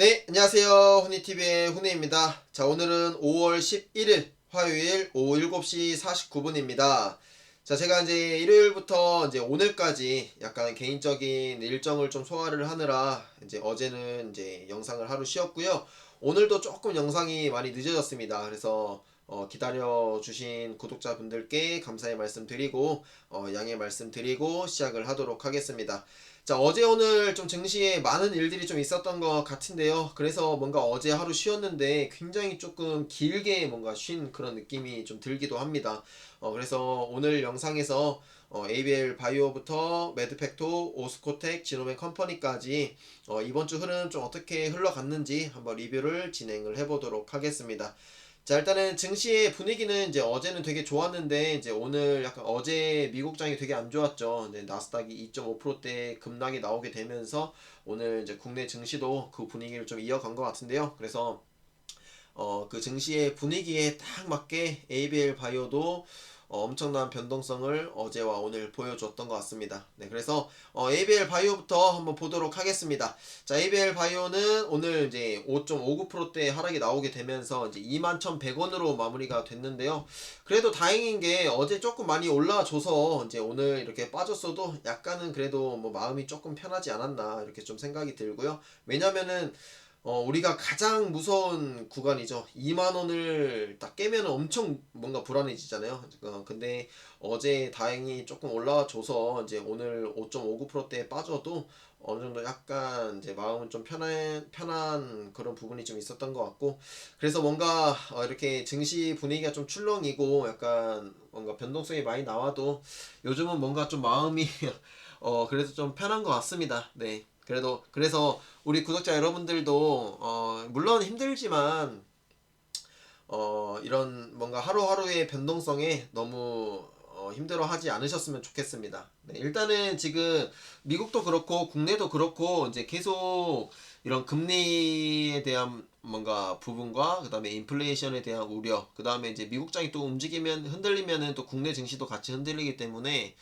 네, 안녕하세요. 훈이TV의 훈이입니다. 자, 오늘은 5월 11일 화요일 오후 7시 49분입니다. 자, 제가 이제 일요일부터 이제 오늘까지 약간 개인적인 일정을 좀 소화를 하느라 이제 어제는 이제 영상을 하루 쉬었고요. 오늘도 조금 영상이 많이 늦어졌습니다. 그래서 어, 기다려 주신 구독자분들께 감사의 말씀 드리고 어, 양해 말씀 드리고 시작을 하도록 하겠습니다. 자, 어제 오늘 좀 증시에 많은 일들이 좀 있었던 것 같은데요. 그래서 뭔가 어제 하루 쉬었는데 굉장히 조금 길게 뭔가 쉰 그런 느낌이 좀 들기도 합니다. 어, 그래서 오늘 영상에서 어, ABL 바이오부터 매드팩토, 오스코텍, 지노맨 컴퍼니까지 어, 이번 주 흐름 좀 어떻게 흘러갔는지 한번 리뷰를 진행을 해보도록 하겠습니다. 자 일단은 증시의 분위기는 이제 어제는 되게 좋았는데 이제 오늘 약간 어제 미국장이 되게 안 좋았죠. 네, 나스닥이 2.5%대 급락이 나오게 되면서 오늘 이제 국내 증시도 그 분위기를 좀 이어간 것 같은데요. 그래서 어, 그 증시의 분위기에 딱 맞게 ABL 바이오도 어, 엄청난 변동성을 어제와 오늘 보여줬던 것 같습니다. 네, 그래서 어, ABL 바이오부터 한번 보도록 하겠습니다. 자, ABL 바이오는 오늘 이제 5.59%대 하락이 나오게 되면서 이제 21,100원으로 마무리가 됐는데요. 그래도 다행인 게 어제 조금 많이 올라줘서 이제 오늘 이렇게 빠졌어도 약간은 그래도 뭐 마음이 조금 편하지 않았나 이렇게 좀 생각이 들고요. 왜냐면은 어, 우리가 가장 무서운 구간이죠. 2만 원을 딱 깨면 엄청 뭔가 불안해지잖아요. 어, 근데 어제 다행히 조금 올라줘서 이제 오늘 5.59%대에 빠져도 어느 정도 약간 이제 마음은 좀 편한 편한 그런 부분이 좀 있었던 것 같고 그래서 뭔가 어, 이렇게 증시 분위기가 좀 출렁이고 약간 뭔가 변동성이 많이 나와도 요즘은 뭔가 좀 마음이 어 그래도 좀 편한 것 같습니다. 네. 그래도 그래서 우리 구독자 여러분들도 어 물론 힘들지만 어 이런 뭔가 하루하루의 변동성에 너무 어 힘들어하지 않으셨으면 좋겠습니다. 네, 일단은 지금 미국도 그렇고 국내도 그렇고 이제 계속 이런 금리에 대한 뭔가 부분과 그다음에 인플레이션에 대한 우려, 그다음에 이제 미국장이 또 움직이면 흔들리면은 또 국내 증시도 같이 흔들리기 때문에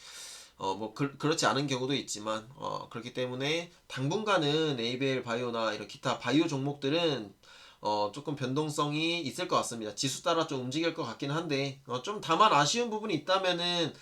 어, 뭐, 그, 렇지 않은 경우도 있지만, 어, 그렇기 때문에 당분간은 ABL 바이오나 이런 기타 바이오 종목들은 어, 조금 변동성이 있을 것 같습니다. 지수 따라 좀 움직일 것 같긴 한데, 어, 좀 다만 아쉬운 부분이 있다면은,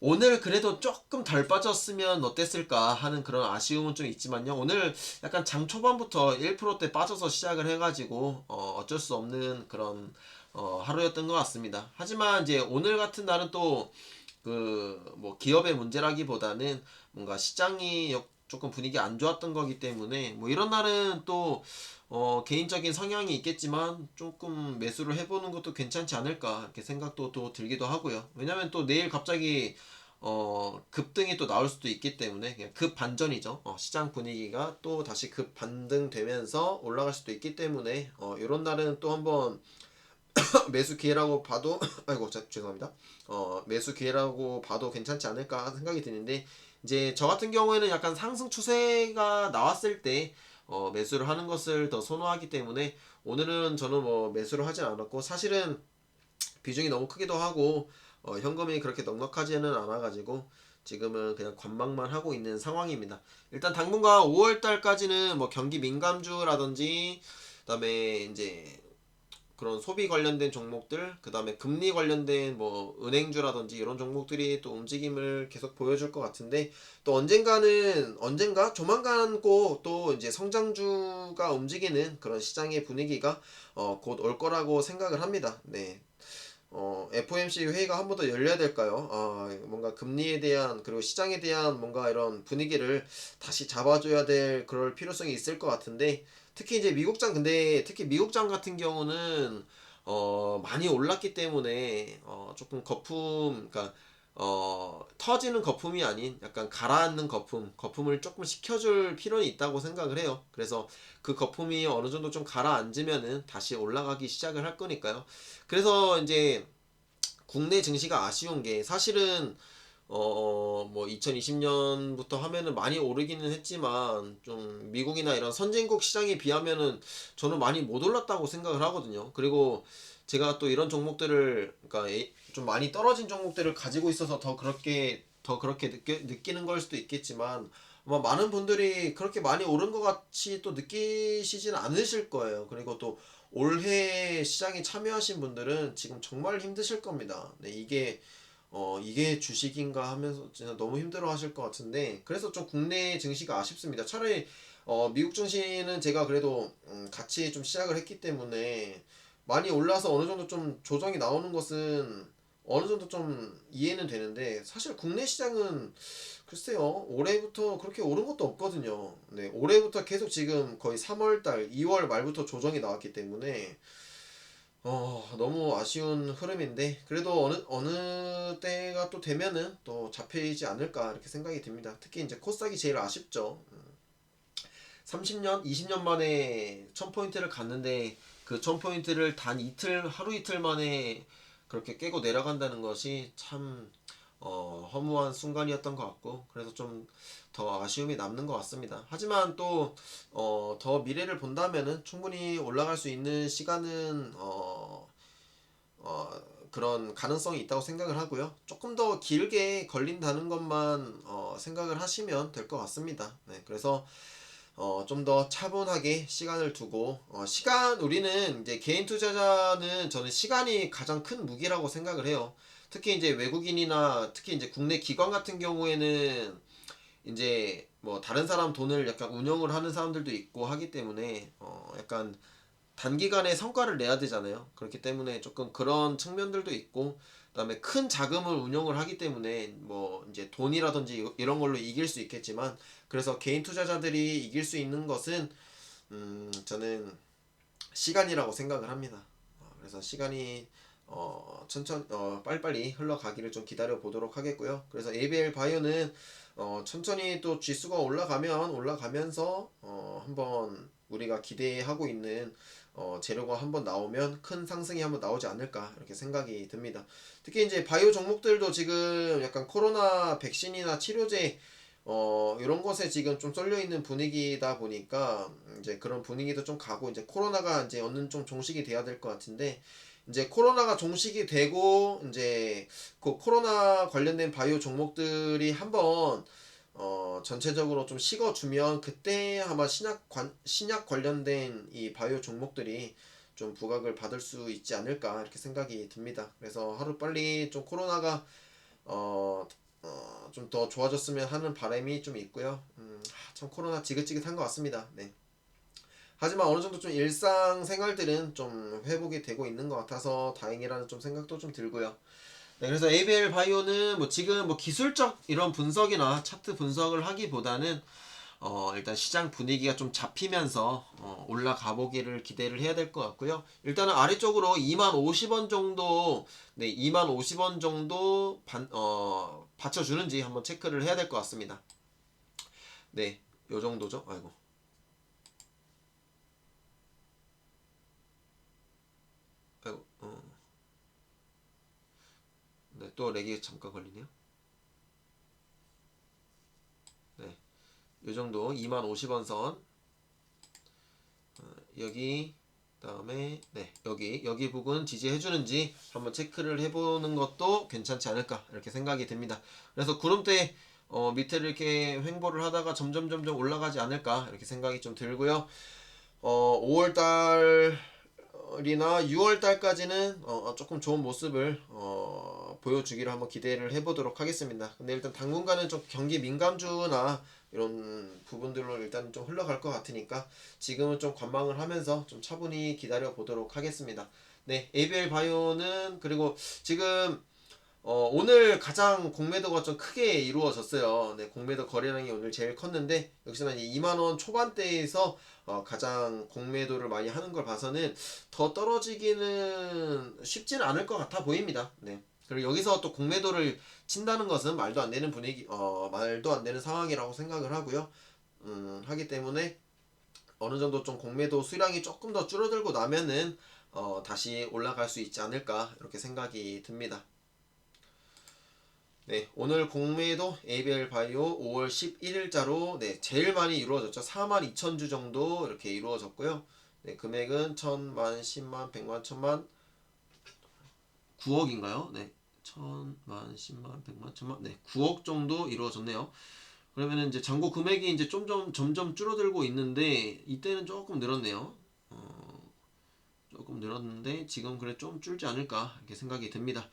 오늘 그래도 조금 덜 빠졌으면 어땠을까 하는 그런 아쉬움은 좀 있지만요. 오늘 약간 장 초반부터 1%대 빠져서 시작을 해가지고, 어, 어쩔 수 없는 그런, 어, 하루였던 것 같습니다. 하지만 이제 오늘 같은 날은 또, 그 뭐 기업의 문제라기보다는 뭔가 시장이 조금 분위기 안 좋았던 거기 때문에 뭐 이런 날은 또 어, 개인적인 성향이 있겠지만 조금 매수를 해보는 것도 괜찮지 않을까 이렇게 생각도 또 들기도 하고요. 왜냐면 또 내일 갑자기 어, 급등이 또 나올 수도 있기 때문에 그냥 급 반전이죠. 어, 시장 분위기가 또 다시 급 반등되면서 올라갈 수도 있기 때문에 어, 이런 날은 또 한번 매수 기회라고 봐도 아이고 자, 죄송합니다. 어, 매수 기회라고 봐도 괜찮지 않을까 생각이 드는데 이제 저 같은 경우에는 약간 상승 추세가 나왔을 때 어, 매수를 하는 것을 더 선호하기 때문에 오늘은 저는 뭐 매수를 하진 않았고 사실은 비중이 너무 크기도 하고 어, 현금이 그렇게 넉넉하지는 않아가지고 지금은 그냥 관망만 하고 있는 상황입니다. 일단 당분간 5월달까지는 뭐 경기 민감주라든지 그다음에 이제 그런 소비 관련된 종목들, 그 다음에 금리 관련된 뭐 은행주라든지 이런 종목들이 또 움직임을 계속 보여줄 것 같은데 또 언젠가는 언젠가 조만간 꼭 또 이제 성장주가 움직이는 그런 시장의 분위기가 어, 곧 올 거라고 생각을 합니다. 네. 어, FOMC 회의가 한 번 더 열려야 될까요? 어, 뭔가 금리에 대한 그리고 시장에 대한 뭔가 이런 분위기를 다시 잡아줘야 될 그럴 필요성이 있을 것 같은데 특히 이제 미국장 근데 특히 미국장 같은 경우는 어 많이 올랐기 때문에 어 조금 거품 그러니까 어 터지는 거품이 아닌 약간 가라앉는 거품 거품을 조금 식혀줄 필요는 있다고 생각을 해요. 그래서 그 거품이 어느 정도 좀 가라앉으면은 다시 올라가기 시작을 할 거니까요. 그래서 이제 국내 증시가 아쉬운 게 사실은 어, 뭐 2020년부터 하면은 많이 오르기는 했지만 좀 미국이나 이런 선진국 시장에 비하면은 저는 많이 못 올랐다고 생각을 하거든요. 그리고 제가 또 이런 종목들을 그러니까 좀 많이 떨어진 종목들을 가지고 있어서 더 그렇게 더 그렇게 느껴, 느끼는 걸 수도 있겠지만 아마 많은 분들이 그렇게 많이 오른 것 같이 또 느끼시진 않으실 거예요. 그리고 또 올해 시장에 참여하신 분들은 지금 정말 힘드실 겁니다. 네, 이게 어 이게 주식인가 하면서 진짜 너무 힘들어 하실 것 같은데 그래서 좀 국내 증시가 아쉽습니다. 차라리 어 미국 증시는 제가 그래도 음 같이 좀 시작을 했기 때문에 많이 올라서 어느 정도 좀 조정이 나오는 것은 어느 정도 좀 이해는 되는데 사실 국내 시장은 글쎄요 올해부터 그렇게 오른 것도 없거든요. 네 올해부터 계속 지금 거의 3월달, 2월 말부터 조정이 나왔기 때문에 어 너무 아쉬운 흐름인데 그래도 어느 어느 때가 또 되면은 또 잡히지 않을까 이렇게 생각이 듭니다. 특히 이제 코스닥이 제일 아쉽죠. 음. 30년, 20년 만에 1000포인트를 갔는데 그 1000포인트를 단 이틀, 하루 이틀 만에 그렇게 깨고 내려간다는 것이 참 어, 허무한 순간이었던 것 같고 그래서 좀 더 아쉬움이 남는 것 같습니다. 하지만 또 어, 더 미래를 본다면은 충분히 올라갈 수 있는 시간은 어, 어, 그런 가능성이 있다고 생각을 하고요. 조금 더 길게 걸린다는 것만 어, 생각을 하시면 될 것 같습니다. 네, 그래서 어, 좀 더 차분하게 시간을 두고, 어, 시간, 우리는 이제 개인 투자자는 저는 시간이 가장 큰 무기라고 생각을 해요. 특히 이제 외국인이나 특히 이제 국내 기관 같은 경우에는 이제 뭐 다른 사람 돈을 약간 운영을 하는 사람들도 있고 하기 때문에, 어, 약간 단기간에 성과를 내야 되잖아요. 그렇기 때문에 조금 그런 측면들도 있고, 그다음에 큰 자금을 운용을 하기 때문에 뭐 이제 돈이라든지 이런 걸로 이길 수 있겠지만 그래서 개인 투자자들이 이길 수 있는 것은 음 저는 시간이라고 생각을 합니다. 어, 그래서 시간이 어 천천 어 빨리빨리 흘러가기를 좀 기다려 보도록 하겠고요. 그래서 ABL 바이오는 어 천천히 또 지수가 올라가면 올라가면서 어 한번 우리가 기대하고 있는 어, 재료가 한번 나오면 큰 상승이 한번 나오지 않을까 이렇게 생각이 듭니다. 특히 이제 바이오 종목들도 지금 약간 코로나 백신이나 치료제 어, 이런 것에 지금 좀 쏠려 있는 분위기다 보니까 이제 그런 분위기도 좀 가고 이제 코로나가 이제 어느 좀 종식이 돼야 될 것 같은데 이제 코로나가 종식이 되고 이제 그 코로나 관련된 바이오 종목들이 한번 어, 전체적으로 좀 식어주면 그때 아마 신약 관, 신약 관련된 이 바이오 종목들이 좀 부각을 받을 수 있지 않을까 이렇게 생각이 듭니다. 그래서 하루 빨리 좀 코로나가 어, 어, 좀 더 좋아졌으면 하는 바람이 좀 있고요. 음, 하, 참 코로나 지긋지긋한 것 같습니다. 네. 하지만 어느 정도 좀 일상 생활들은 좀 회복이 되고 있는 것 같아서 다행이라는 좀 생각도 좀 들고요. 네, 그래서 ABL 바이오는 뭐 지금 뭐 기술적 이런 분석이나 차트 분석을 하기보다는 어 일단 시장 분위기가 좀 잡히면서 어 올라가 보기를 기대를 해야 될 것 같고요. 일단은 아래쪽으로 2만 50원 정도 네, 2만 50원 정도 반, 어 받쳐주는지 한번 체크를 해야 될 것 같습니다. 네, 요 정도죠. 아이고 어. 네, 또 렉이 잠깐 걸리네요. 네, 요 정도 2만 50원 선. 어, 여기 다음에 네 여기 여기 부분 지지해 주는지 한번 체크를 해보는 것도 괜찮지 않을까 이렇게 생각이 듭니다. 그래서 구름대 어, 밑에를 이렇게 횡보를 하다가 점점 점점 올라가지 않을까 이렇게 생각이 좀 들고요. 어, 5월달 이나 6월 달까지는 어, 조금 좋은 모습을 어, 보여주기를 한번 기대를 해보도록 하겠습니다. 근데 일단 당분간은 좀 경기 민감주나 이런 부분들로 일단 좀 흘러갈 것 같으니까 지금은 좀 관망을 하면서 좀 차분히 기다려 보도록 하겠습니다. 네, ABL 바이오는 그리고 지금 어, 오늘 가장 공매도가 좀 크게 이루어졌어요. 네, 공매도 거래량이 오늘 제일 컸는데 역시나 2만 원 초반대에서 어, 가장 공매도를 많이 하는 걸 봐서는 더 떨어지기는 쉽지는 않을 것 같아 보입니다. 네. 그리고 여기서 또 공매도를 친다는 것은 말도 안 되는 분위기, 어, 말도 안 되는 상황이라고 생각을 하고요. 음, 하기 때문에 어느 정도 좀 공매도 수량이 조금 더 줄어들고 나면은 어, 다시 올라갈 수 있지 않을까 이렇게 생각이 듭니다. 네, 오늘 공매도 ABL 바이오 5월 11일자로 네, 제일 많이 이루어졌죠. 4만 2천 주 정도 이렇게 이루어졌고요. 네, 금액은 1000만, 10만, 100만, 1000만 9억인가요? 네. 1000만, 10만, 100만, 1000만. 네, 9억 정도 이루어졌네요. 그러면은 이제 잔고 금액이 이제 좀좀 점점 줄어들고 있는데 이때는 조금 늘었네요. 어, 조금 늘었는데 지금 그래 좀 줄지 않을까 이렇게 생각이 듭니다.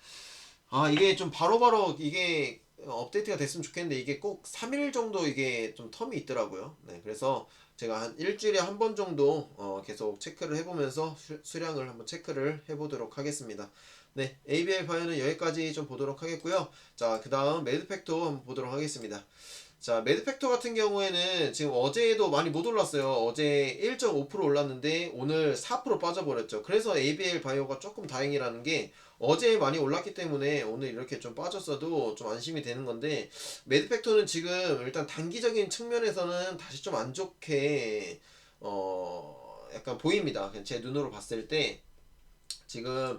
아 이게 좀 바로 바로 이게 업데이트가 됐으면 좋겠는데 이게 꼭 3일 정도 이게 좀 텀이 있더라고요. 네, 그래서 제가 한 일주일에 한 번 정도 어, 계속 체크를 해보면서 수, 수량을 한번 체크를 해보도록 하겠습니다. 네, ABL 바이오는 여기까지 좀 보도록 하겠고요. 자, 그 다음 매드팩토 한번 보도록 하겠습니다. 자, 매드팩토 같은 경우에는 지금 어제도 많이 못 올랐어요. 어제 1.5% 올랐는데 오늘 4% 빠져버렸죠. 그래서 ABL 바이오가 조금 다행이라는 게 어제 많이 올랐기 때문에 오늘 이렇게 좀 빠졌어도 좀 안심이 되는 건데 매드팩토는 지금 일단 단기적인 측면에서는 다시 좀 안 좋게 어 약간 보입니다. 제 눈으로 봤을 때 지금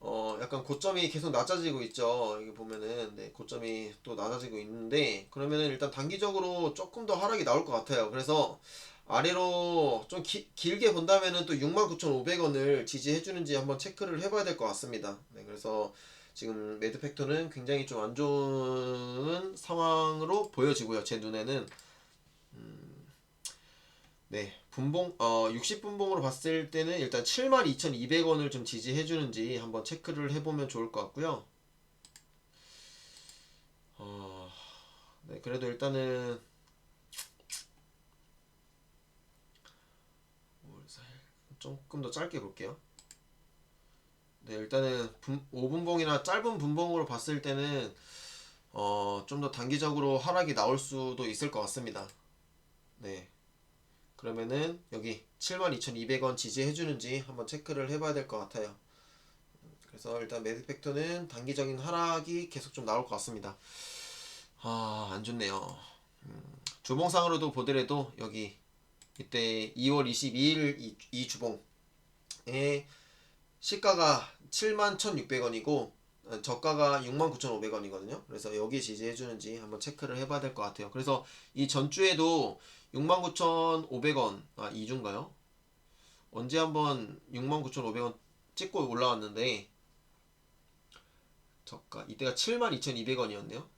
어 약간 고점이 계속 낮아지고 있죠. 여기 보면은 네, 고점이 또 낮아지고 있는데 그러면은 일단 단기적으로 조금 더 하락이 나올 것 같아요. 그래서 아래로 좀 기- 길게 본다면은 또 69,500원을 지지해 주는지 한번 체크를 해 봐야 될 것 같습니다. 네, 그래서 지금 매드팩토는 굉장히 좀 안 좋은 상황으로 보여지고요. 제 눈에는 음, 네, 분봉, 어, 60분봉으로 봤을 때는 일단 72,200원을 좀 지지해 주는지 한번 체크를 해 보면 좋을 것 같고요. 어, 네, 그래도 일단은 조금 더 짧게 볼게요. 네, 일단은 분, 5분봉이나 짧은 분봉으로 봤을 때는 어, 좀 더 단기적으로 하락이 나올 수도 있을 것 같습니다. 네. 그러면은 여기 72,200원 지지해 주는지 한번 체크를 해봐야 될 것 같아요. 그래서 일단 매드팩토는 단기적인 하락이 계속 좀 나올 것 같습니다. 아, 안 좋네요. 음, 주봉상으로도 보더라도 여기 이때 2월 22일 이, 이 주봉에 시가가 71,600원이고 어, 저가가 69,500원이거든요. 그래서 여기 지지해 주는지 한번 체크를 해봐야 될 것 같아요. 그래서 이 전주에도 69,500원 아 2주인가요? 언제 한번 69,500원 찍고 올라왔는데 저가 이때가 72,200원이었네요.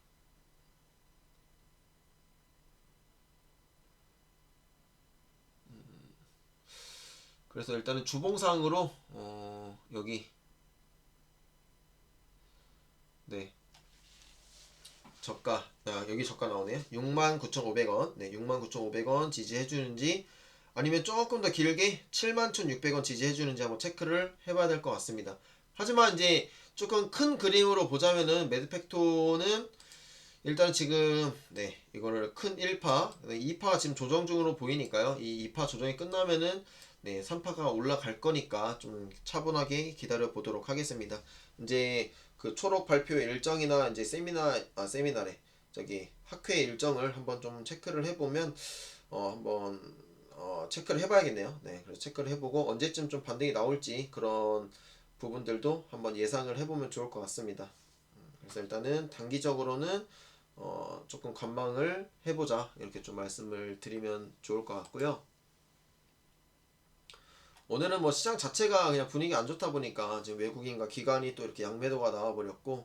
그래서 일단은 주봉상으로 어, 여기 네 저가 아, 여기 저가 나오네요. 69,500원. 네 69,500원 지지해 주는지 아니면 조금 더 길게 71,600원 지지해 주는지 한번 체크를 해봐야 될 것 같습니다. 하지만 이제 조금 큰 그림으로 보자면은 매드팩토는 일단 지금 네 이거를 큰 1파 2파 지금 조정 중으로 보이니까요. 이 2파 조정이 끝나면은 네 3파가 올라갈 거니까 좀 차분하게 기다려 보도록 하겠습니다. 이제 그 초록 발표 일정이나 이제 세미나 아 세미나래 저기 학회 일정을 한번 좀 체크를 해보면 어 한번 어 체크를 해봐야겠네요. 네, 그래서 체크를 해보고 언제쯤 좀 반등이 나올지 그런 부분들도 한번 예상을 해보면 좋을 것 같습니다. 음, 그래서 일단은 단기적으로는 어 조금 관망을 해보자 이렇게 좀 말씀을 드리면 좋을 것 같고요. 오늘은 뭐 시장 자체가 그냥 분위기 안 좋다 보니까 지금 외국인과 기관이 또 이렇게 양매도가 나와버렸고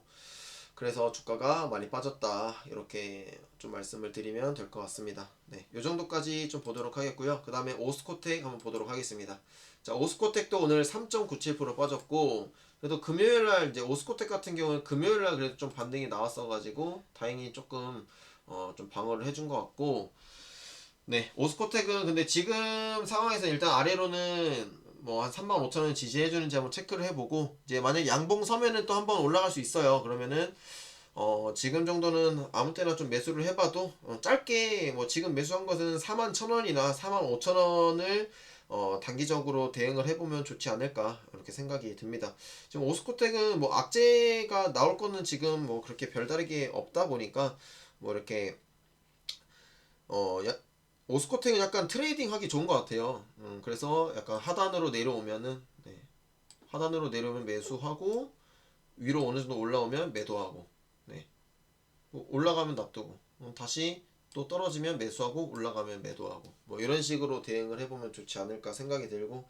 그래서 주가가 많이 빠졌다 이렇게 좀 말씀을 드리면 될 것 같습니다. 네, 요 정도까지 좀 보도록 하겠고요. 그 다음에 오스코텍 한번 보도록 하겠습니다. 자, 오스코텍도 오늘 3.97% 빠졌고 그래도 금요일 날 이제 오스코텍 같은 경우는 금요일 날 그래도 좀 반등이 나왔어가지고 다행히 조금 어, 좀 방어를 해준 것 같고 네, 오스코텍은 근데 지금 상황에서 일단 아래로는 뭐 한 35,000원 지지해 주는지 한번 체크를 해보고 이제 만약 양봉 서면은 또 한번 올라갈 수 있어요. 그러면은 어 지금 정도는 아무 때나 좀 매수를 해봐도 어 짧게 뭐 지금 매수한 것은 41,000원이나 45,000원을 어 단기적으로 대응을 해보면 좋지 않을까 이렇게 생각이 듭니다. 지금 오스코텍은 뭐 악재가 나올 거는 지금 뭐 그렇게 별다르게 없다 보니까 뭐 이렇게 어 야, 오스코텍은 약간 트레이딩 하기 좋은 것 같아요. 음, 그래서 약간 하단으로 내려오면은 네. 하단으로 내려오면 매수하고 위로 어느 정도 올라오면 매도하고 네. 뭐 올라가면 놔두고 음, 다시 또 떨어지면 매수하고 올라가면 매도하고 뭐 이런 식으로 대응을 해보면 좋지 않을까 생각이 들고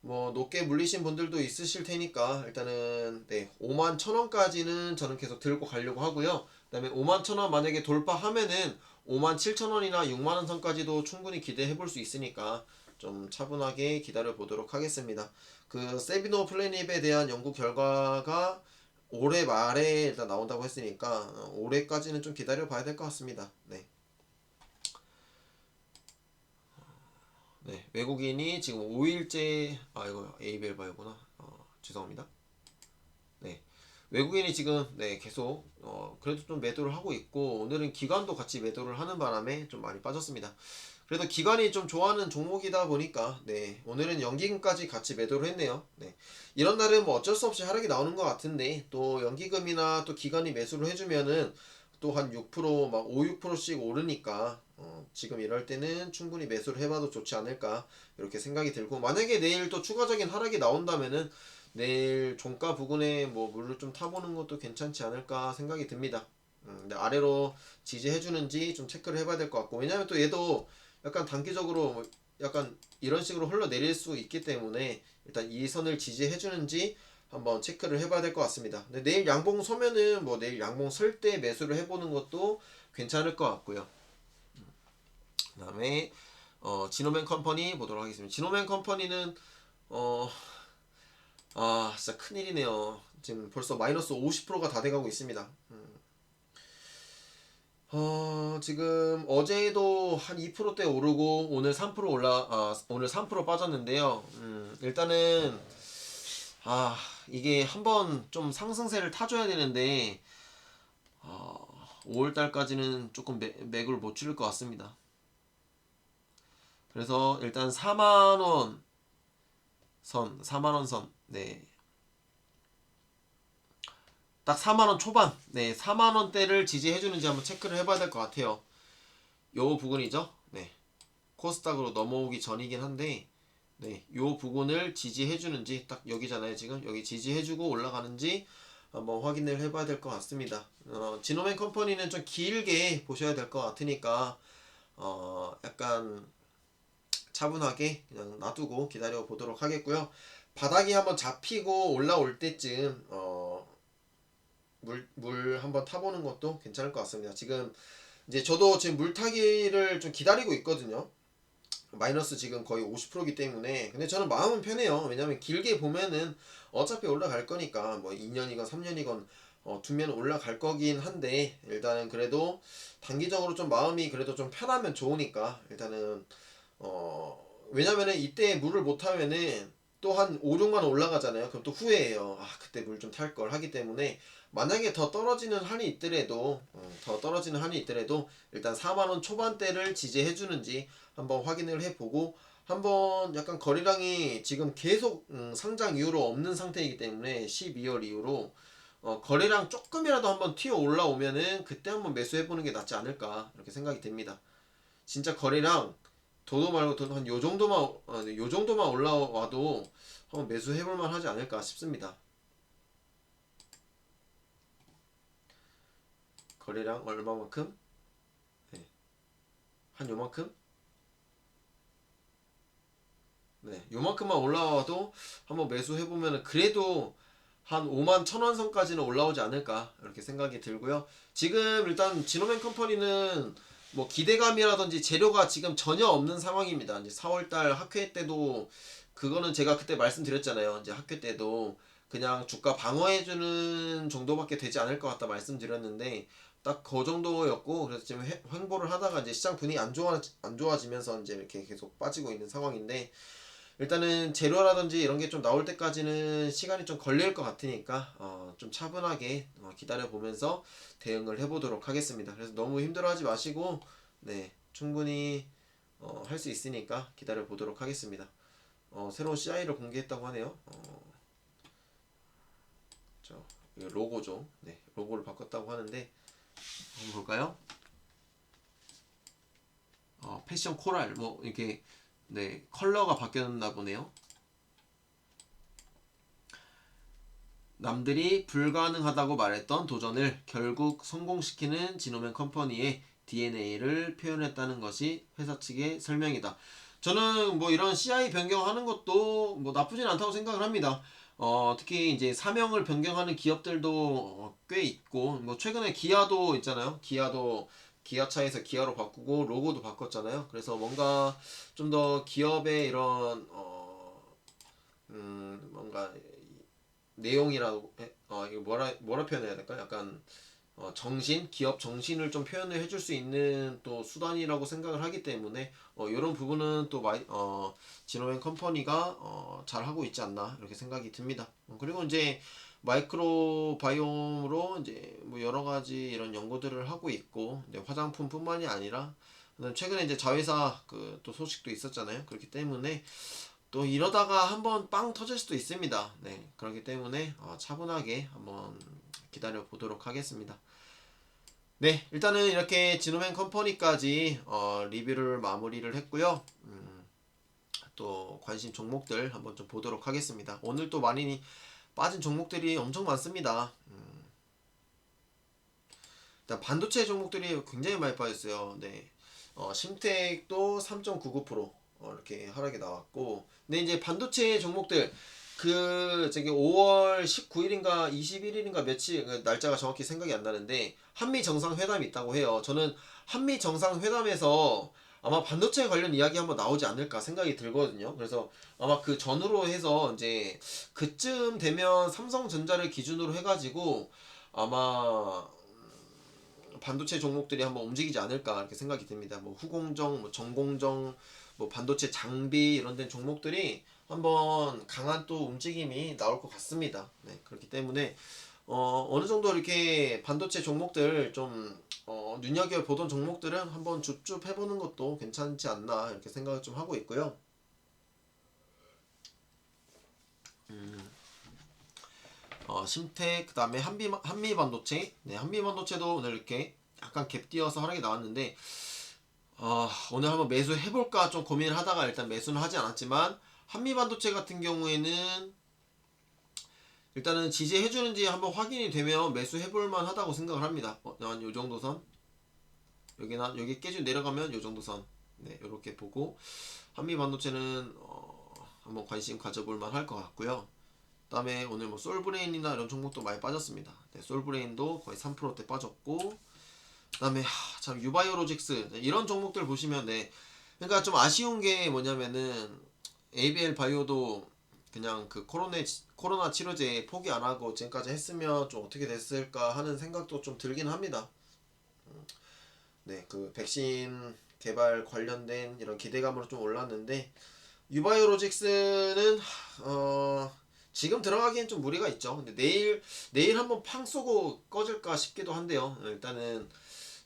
뭐 높게 물리신 분들도 있으실 테니까 일단은 네 5만 천 원까지는 저는 계속 들고 가려고 하고요. 그다음에 5만 천 원 만약에 돌파하면은 5만 7천 원이나 6만 원 선까지도 충분히 기대해 볼 수 있으니까 좀 차분하게 기다려 보도록 하겠습니다. 그 세비노 플래닛에 대한 연구 결과가 올해 말에 일단 나온다고 했으니까 어, 올해까지는 좀 기다려 봐야 될 것 같습니다. 네. 네, 외국인이 지금 5일째 아 이거 에이벨 바이오구나. 어, 죄송합니다. 네. 외국인이 지금 네 계속 어 그래도 좀 매도를 하고 있고 오늘은 기관도 같이 매도를 하는 바람에 좀 많이 빠졌습니다. 그래도 기관이 좀 좋아하는 종목이다 보니까 네 오늘은 연기금까지 같이 매도를 했네요. 네 이런 날은 뭐 어쩔 수 없이 하락이 나오는 것 같은데 또 연기금이나 또 기관이 매수를 해주면은 또 한 6%막 5, 6%씩 오르니까 어, 지금 이럴 때는 충분히 매수를 해봐도 좋지 않을까 이렇게 생각이 들고 만약에 내일 또 추가적인 하락이 나온다면은 내일 종가 부근에 뭐 물을 좀 타보는 것도 괜찮지 않을까 생각이 듭니다. 음, 아래로 지지해주는지 좀 체크를 해봐야 될 것 같고 왜냐하면 또 얘도 약간 단기적으로 뭐 약간 이런 식으로 흘러내릴 수 있기 때문에 일단 이 선을 지지해주는지 한번 체크를 해봐야 될 것 같습니다. 근데 내일 양봉 서면은 뭐 내일 양봉 설 때 매수를 해보는 것도 괜찮을 것 같고요. 그 다음에 어, 지노맨 컴퍼니 보도록 하겠습니다. 지노맨 컴퍼니는 어, 아 진짜 큰일이네요. 지금 벌써 마이너스 50%가 다 돼가고 있습니다. 음. 어, 지금 어제도 한 2%대 오르고 오늘 3% 올라 아, 오늘 3% 빠졌는데요. 음, 일단은 아 이게 한번 좀 상승세를 타줘야 되는데 어, 5월 달까지는 조금 매, 맥을 못 줄일 것 같습니다. 그래서 일단 4만 원 선, 4만 원 선. 네. 딱 4만 원 초반. 네, 4만 원대를 지지해 주는지 한번 체크를 해 봐야 될 것 같아요. 요 부분이죠. 네. 코스닥으로 넘어오기 전이긴 한데 네, 요 부분을 지지해 주는지 딱 여기잖아요, 지금. 여기 지지해 주고 올라가는지 한번 확인을 해 봐야 될 것 같습니다. 어, 지노맨 컴퍼니는 좀 길게 보셔야 될 것 같으니까 어, 약간 차분하게 그냥 놔두고 기다려 보도록 하겠고요. 바닥이 한번 잡히고 올라올 때쯤 어, 물, 물 한번 타보는 것도 괜찮을 것 같습니다. 지금 이제 저도 지금 물 타기를 좀 기다리고 있거든요. 마이너스 지금 거의 50%이기 때문에 근데 저는 마음은 편해요. 왜냐면 길게 보면은 어차피 올라갈 거니까 뭐 2년이건 3년이건 어, 두면 올라갈 거긴 한데 일단은 그래도 단기적으로 좀 마음이 그래도 좀 편하면 좋으니까 일단은 어 왜냐면은 이때 물을 못 타면은 또 한 5, 6만 원 올라가잖아요. 그럼 또 후회해요. 아 그때 물 좀 탈 걸 하기 때문에 만약에 더 떨어지는 한이 있더라도 어, 더 떨어지는 한이 있더라도 일단 4만 원 초반대를 지지해 주는지 한번 확인을 해보고 한번 약간 거래량이 지금 계속 음, 상장 이후로 없는 상태이기 때문에 12월 이후로 어, 거래량 조금이라도 한번 튀어 올라오면은 그때 한번 매수해 보는 게 낫지 않을까 이렇게 생각이 듭니다. 진짜 거래량 도도 말고 도도 한요 정도만 어, 요 정도만 올라와도 한번 매수해 볼 만하지 않을까 싶습니다. 거래량 얼마만큼? 네. 한 요만큼? 네, 요만큼만 올라와도 한번 매수해 보면은 그래도 한 5만 천원 선까지는 올라오지 않을까 이렇게 생각이 들고요. 지금 일단 지노맨 컴퍼니는 뭐 기대감이라든지 재료가 지금 전혀 없는 상황입니다. 이제 4월달 학회 때도 그거는 제가 그때 말씀드렸잖아요. 이제 학회 때도 그냥 주가 방어해주는 정도밖에 되지 않을 것 같다 말씀드렸는데 딱 그 정도였고 그래서 지금 회- 횡보를 하다가 이제 시장 분위기 안 좋아 안 좋아지면서 이제 이렇게 계속 빠지고 있는 상황인데 일단은 재료라든지 이런 게 좀 나올 때까지는 시간이 좀 걸릴 것 같으니까 어, 좀 차분하게 어, 기다려 보면서 대응을 해보도록 하겠습니다. 그래서 너무 힘들어하지 마시고 네 충분히 어, 할 수 있으니까 기다려 보도록 하겠습니다. 어, 새로운 CI를 공개했다고 하네요. 어, 저 로고죠. 네 로고를 바꿨다고 하는데 한번 볼까요? 어, 패션 코랄 뭐 이렇게 네 컬러가 바뀌었나 보네요. 남들이 불가능하다고 말했던 도전을 결국 성공시키는 지노맨 컴퍼니의 DNA를 표현했다는 것이 회사 측의 설명이다. 저는 뭐 이런 CI 변경하는 것도 뭐 나쁘진 않다고 생각을 합니다. 어, 특히 이제 사명을 변경하는 기업들도 어, 꽤 있고 뭐 최근에 기아도 있잖아요. 기아도 기아차에서 기아로 바꾸고 로고도 바꿨잖아요. 그래서 뭔가 좀 더 기업의 이런 어, 음, 뭔가 내용이라고 해- 어 이거 뭐라 뭐라 표현해야 될까? 약간 어, 정신, 기업 정신을 좀 표현을 해줄 수 있는 또 수단이라고 생각을 하기 때문에 어, 이런 부분은 또 마이, 어, 진호앤 컴퍼니가 어, 잘 하고 있지 않나 이렇게 생각이 듭니다. 어, 그리고 이제 마이크로 바이옴으로 이제 뭐 여러 가지 이런 연구들을 하고 있고 화장품뿐만이 아니라 최근에 이제 자회사 그 또 소식도 있었잖아요. 그렇기 때문에 또 이러다가 한번 빵 터질 수도 있습니다. 네, 그렇기 때문에 어, 차분하게 한번 기다려 보도록 하겠습니다. 네, 일단은 이렇게 진호맨 컴퍼니까지 어, 리뷰를 마무리를 했고요. 음, 또 관심 종목들 한번 좀 보도록 하겠습니다. 오늘 또 많이 빠진 종목들이 엄청 많습니다. 음, 반도체 종목들이 굉장히 많이 빠졌어요. 네, 어, 심텍도 3.99% 어, 이렇게 하락이 나왔고, 근데 이제 반도체 종목들 그 저기 5월 19일인가 21일인가 며칠 그 날짜가 정확히 생각이 안 나는데 한미 정상회담이 있다고 해요. 저는 한미 정상회담에서 아마 반도체 관련 이야기 한번 나오지 않을까 생각이 들거든요. 그래서 아마 그 전후로 해서 이제 그쯤 되면 삼성전자를 기준으로 해가지고 아마 음, 반도체 종목들이 한번 움직이지 않을까 이렇게 생각이 듭니다. 뭐 후공정, 뭐 전공정, 뭐 반도체 장비 이런 데 종목들이 한번 강한 또 움직임이 나올 것 같습니다. 네, 그렇기 때문에 어, 어느 정도 이렇게 반도체 종목들 좀 어, 눈여겨 보던 종목들은 한번 줍줍 해보는 것도 괜찮지 않나 이렇게 생각을 좀 하고 있고요. 음, 어, 심텍 그 다음에 한비 한미 반도체, 네, 한미 반도체도 오늘 이렇게 약간 갭 띄어서 하락이 나왔는데 어, 오늘 한번 매수 해볼까 좀 고민을 하다가 일단 매수는 하지 않았지만 한미 반도체 같은 경우에는 일단은 지지해주는지 한번 확인이 되면 매수해볼 만 하다고 생각을 합니다. 어, 한 요 정도 선 여기나 여기 깨져 내려가면 요 정도 선 네, 이렇게 보고 한미 반도체는 어, 한번 관심 가져볼 만 할 것 같고요. 그 다음에 오늘 뭐 솔브레인이나 이런 종목도 많이 빠졌습니다. 네, 솔브레인도 거의 3%대 빠졌고 그 다음에 하, 참 유바이오로직스 네, 이런 종목들 보시면 네, 그러니까 좀 아쉬운 게 뭐냐면은 ABL 바이오도 그냥 그 코로나 코로나 치료제 포기 안 하고 지금까지 했으면 좀 어떻게 됐을까 하는 생각도 좀 들긴 합니다. 음, 네, 그 백신 개발 관련된 이런 기대감으로 좀 올랐는데 유바이오로직스는 어 지금 들어가기엔 좀 무리가 있죠. 근데 내일 내일 한번 팡 쏘고 꺼질까 싶기도 한데요. 일단은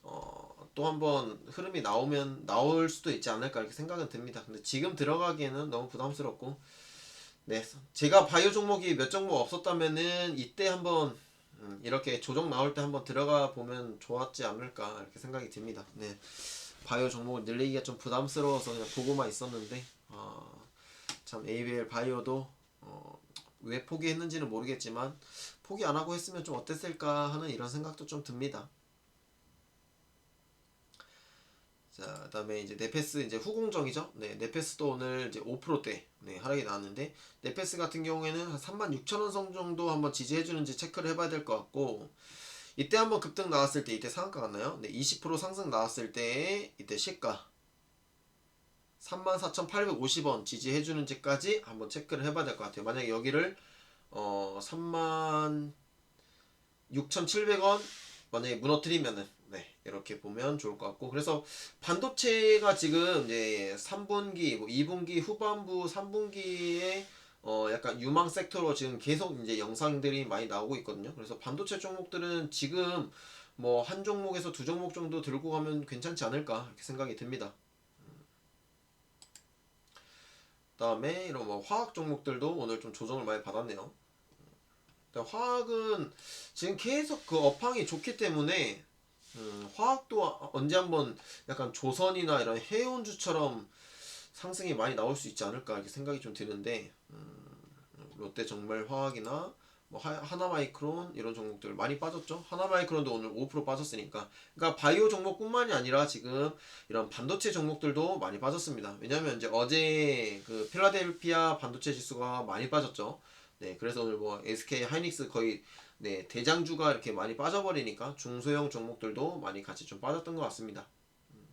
어, 또 한번 흐름이 나오면 나올 수도 있지 않을까 이렇게 생각은 듭니다. 근데 지금 들어가기에는 너무 부담스럽고 네 제가 바이오 종목이 몇 종목 없었다면은 이때 한번 음, 이렇게 조정 나올 때 한번 들어가 보면 좋았지 않을까 이렇게 생각이 듭니다. 네 바이오 종목을 늘리기가 좀 부담스러워서 그냥 보고만 있었는데 어, 참 ABL 바이오도 어, 왜 포기했는지는 모르겠지만 포기 안 하고 했으면 좀 어땠을까 하는 이런 생각도 좀 듭니다. 자, 그다음에 이제 네페스 이제 후공정이죠. 네, 네페스도 오늘 이제 5%대 네, 하락이 나왔는데 네페스 같은 경우에는 한 36,000원 선 정도 한번 지지해 주는지 체크를 해 봐야 될 것 같고 이때 한번 급등 나왔을 때 이때 상한가 같나요? 네, 20% 상승 나왔을 때 이때 시가 34,850원 지지해 주는지까지 한번 체크를 해 봐야 될 것 같아요. 만약에 여기를 어 36,700원 만약에 무너뜨리면은 네 이렇게 보면 좋을 것 같고. 그래서 반도체가 지금 이제 3분기 뭐 2분기 후반부 3분기에 어 약간 유망 섹터로 지금 계속 이제 영상들이 많이 나오고 있거든요. 그래서 반도체 종목들은 지금 뭐 한 종목에서 두 종목 정도 들고 가면 괜찮지 않을까 이렇게 생각이 듭니다. 그다음에 이런 뭐 화학 종목들도 오늘 좀 조정을 많이 받았네요 화학은 지금 계속 그 업황이 좋기 때문에 음, 화학도 언제 한번 약간 조선이나 이런 해운주처럼 상승이 많이 나올 수 있지 않을까 이렇게 생각이 좀 드는데 음, 롯데 정말 화학이나 뭐 하, 하나마이크론 이런 종목들 많이 빠졌죠. 하나마이크론도 오늘 5% 빠졌으니까. 그러니까 바이오 종목뿐만이 아니라 지금 이런 반도체 종목들도 많이 빠졌습니다. 왜냐면 이제 어제 그 필라델피아 반도체 지수가 많이 빠졌죠. 네, 그래서 오늘 뭐 SK 하이닉스 거의 네 대장주가 이렇게 많이 빠져버리니까 중소형 종목들도 많이 같이 좀 빠졌던 것 같습니다. 음.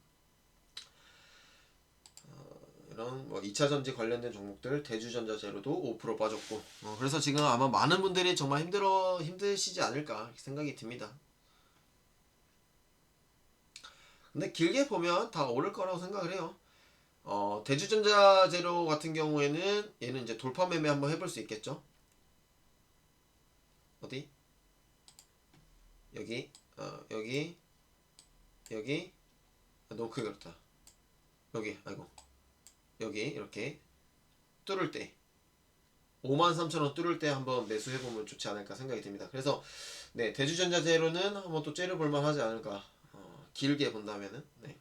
어, 이런 뭐 2차 전지 관련된 종목들 대주전자 재료도 5% 빠졌고 어, 그래서 지금 아마 많은 분들이 정말 힘들어 힘드시지 않을까 생각이 듭니다. 근데 길게 보면 다 오를 거라고 생각을 해요. 어, 대주전자 재료 같은 경우에는 얘는 이제 돌파 매매 한번 해볼 수 있겠죠. 어디? 여기, 어, 여기, 여기, 아, 너무 크게 그렇다. 여기, 아이고, 여기 이렇게 뚫을 때 53,000원 뚫을 때 한번 매수해보면 좋지 않을까 생각이 듭니다. 그래서 네 대주전자 재료는 한번 또 째려볼만 하지 않을까 어, 길게 본다면은 네.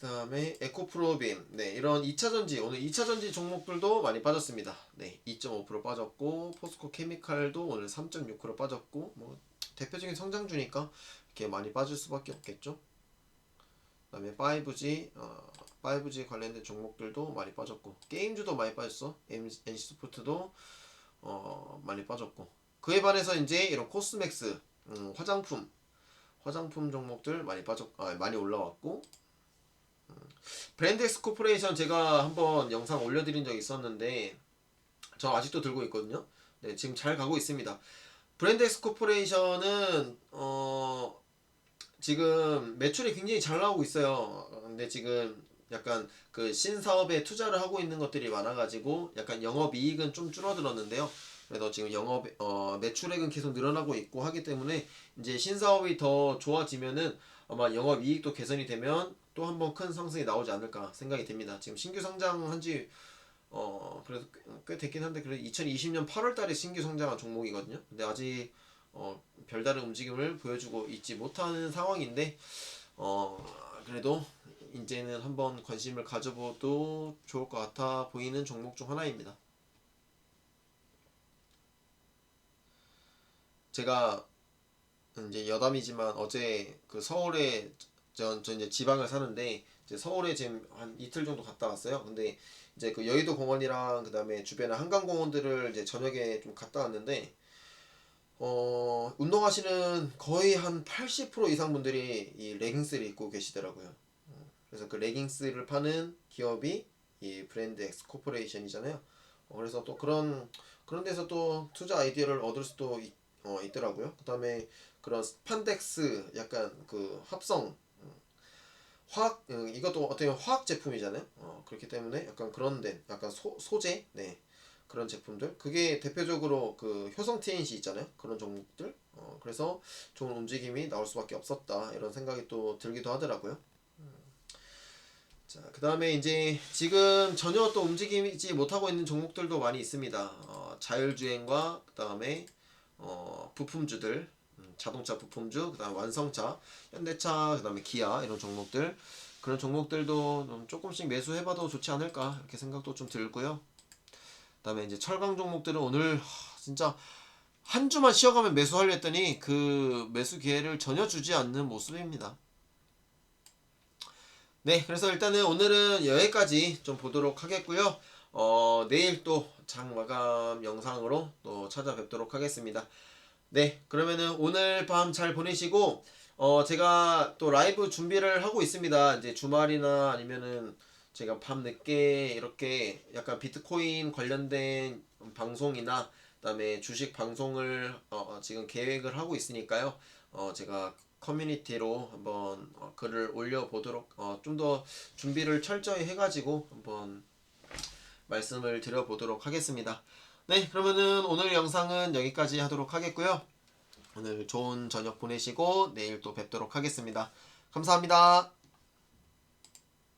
그 다음에 에코프로빔 네 이런 2차 전지 오늘 2차 전지 종목들도 많이 빠졌습니다. 네2.5% 빠졌고 포스코 케미칼도 오늘 3.6% 빠졌고 뭐 대표적인 성장주니까 이렇게 많이 빠질 수밖에 없겠죠? 그 다음에 5G 어, 5G 관련된 종목들도 많이 빠졌고 게임주도 많이 빠졌어. NC스포츠도 어, 많이 빠졌고. 그에 반해서 이제 이런 코스맥스 음, 화장품 화장품 종목들 많이 빠졌 아, 많이 올라왔고 브랜드엑스 코퍼레이션 제가 한번 영상 올려드린 적이 있었는데 저 아직도 들고 있거든요. 네, 지금 잘 가고 있습니다. 브랜드엑스 코퍼레이션은 어 지금 매출이 굉장히 잘 나오고 있어요. 근데 지금 약간 그 신사업에 투자를 하고 있는 것들이 많아가지고 약간 영업이익은 좀 줄어들었는데요. 그래서 지금 영업 어 매출액은 계속 늘어나고 있고 하기 때문에 이제 신사업이 더 좋아지면은 아마 영업이익도 개선이 되면 또 한 번 큰 상승이 나오지 않을까 생각이 됩니다. 지금 신규 상장한 지 어, 그래도 꽤, 꽤 됐긴 한데 그래도 2020년 8월 달에 신규 상장한 종목이거든요. 근데 아직 어, 별다른 움직임을 보여주고 있지 못하는 상황인데 어, 그래도 이제는 한번 관심을 가져봐도 좋을 것 같아 보이는 종목 중 하나입니다. 제가 이제 여담이지만 어제 그 서울에 전, 저 이제 지방을 사는데 이제 서울에 지금 한 이틀 정도 갔다 왔어요. 근데 이제 그 여의도 공원이랑 그다음에 주변에 한강 공원들을 이제 저녁에 좀 갔다 왔는데 어 운동하시는 거의 한 80% 이상 분들이 이 레깅스를 입고 계시더라고요. 어, 그래서 그 레깅스를 파는 기업이 이 브랜드 엑스 코퍼레이션이잖아요. 어, 그래서 또 그런 그런 데서 또 투자 아이디어를 얻을 수도 있, 어, 있더라고요. 그다음에 그런 스판덱스 약간 그 합성 화학 음, 이것도 어떻게 화학 제품이잖아요. 어, 그렇기 때문에 약간 그런 데 약간 소, 소재 네 그런 제품들 그게 대표적으로 그 효성 TNC 있잖아요. 그런 종목들 어, 그래서 좋은 움직임이 나올 수밖에 없었다 이런 생각이 또 들기도 하더라고요. 음. 자, 그 다음에 이제 지금 전혀 또 움직이지 못하고 있는 종목들도 많이 있습니다. 어, 자율주행과 그 다음에 어, 부품주들 자동차 부품주, 그다음 완성차, 현대차, 그다음에 기아 이런 종목들 그런 종목들도 좀 조금씩 매수해봐도 좋지 않을까 이렇게 생각도 좀 들고요. 그다음에 이제 철강 종목들은 오늘 진짜 한 주만 쉬어가면 매수하려 했더니 그 매수 기회를 전혀 주지 않는 모습입니다. 네, 그래서 일단은 오늘은 여기까지 좀 보도록 하겠고요. 어, 내일 또 장 마감 영상으로 또 찾아뵙도록 하겠습니다. 네, 그러면은 오늘 밤 잘 보내시고 어 제가 또 라이브 준비를 하고 있습니다. 이제 주말이나 아니면은 제가 밤 늦게 이렇게 약간 비트코인 관련된 방송이나 그다음에 주식 방송을 어, 어 지금 계획을 하고 있으니까요. 어 제가 커뮤니티로 한번 어 글을 올려 보도록 어 좀 더 준비를 철저히 해가지고 한번 말씀을 드려보도록 하겠습니다. 네, 그러면은 오늘 영상은 여기까지 하도록 하겠고요. 오늘 좋은 저녁 보내시고 내일 또 뵙도록 하겠습니다. 감사합니다.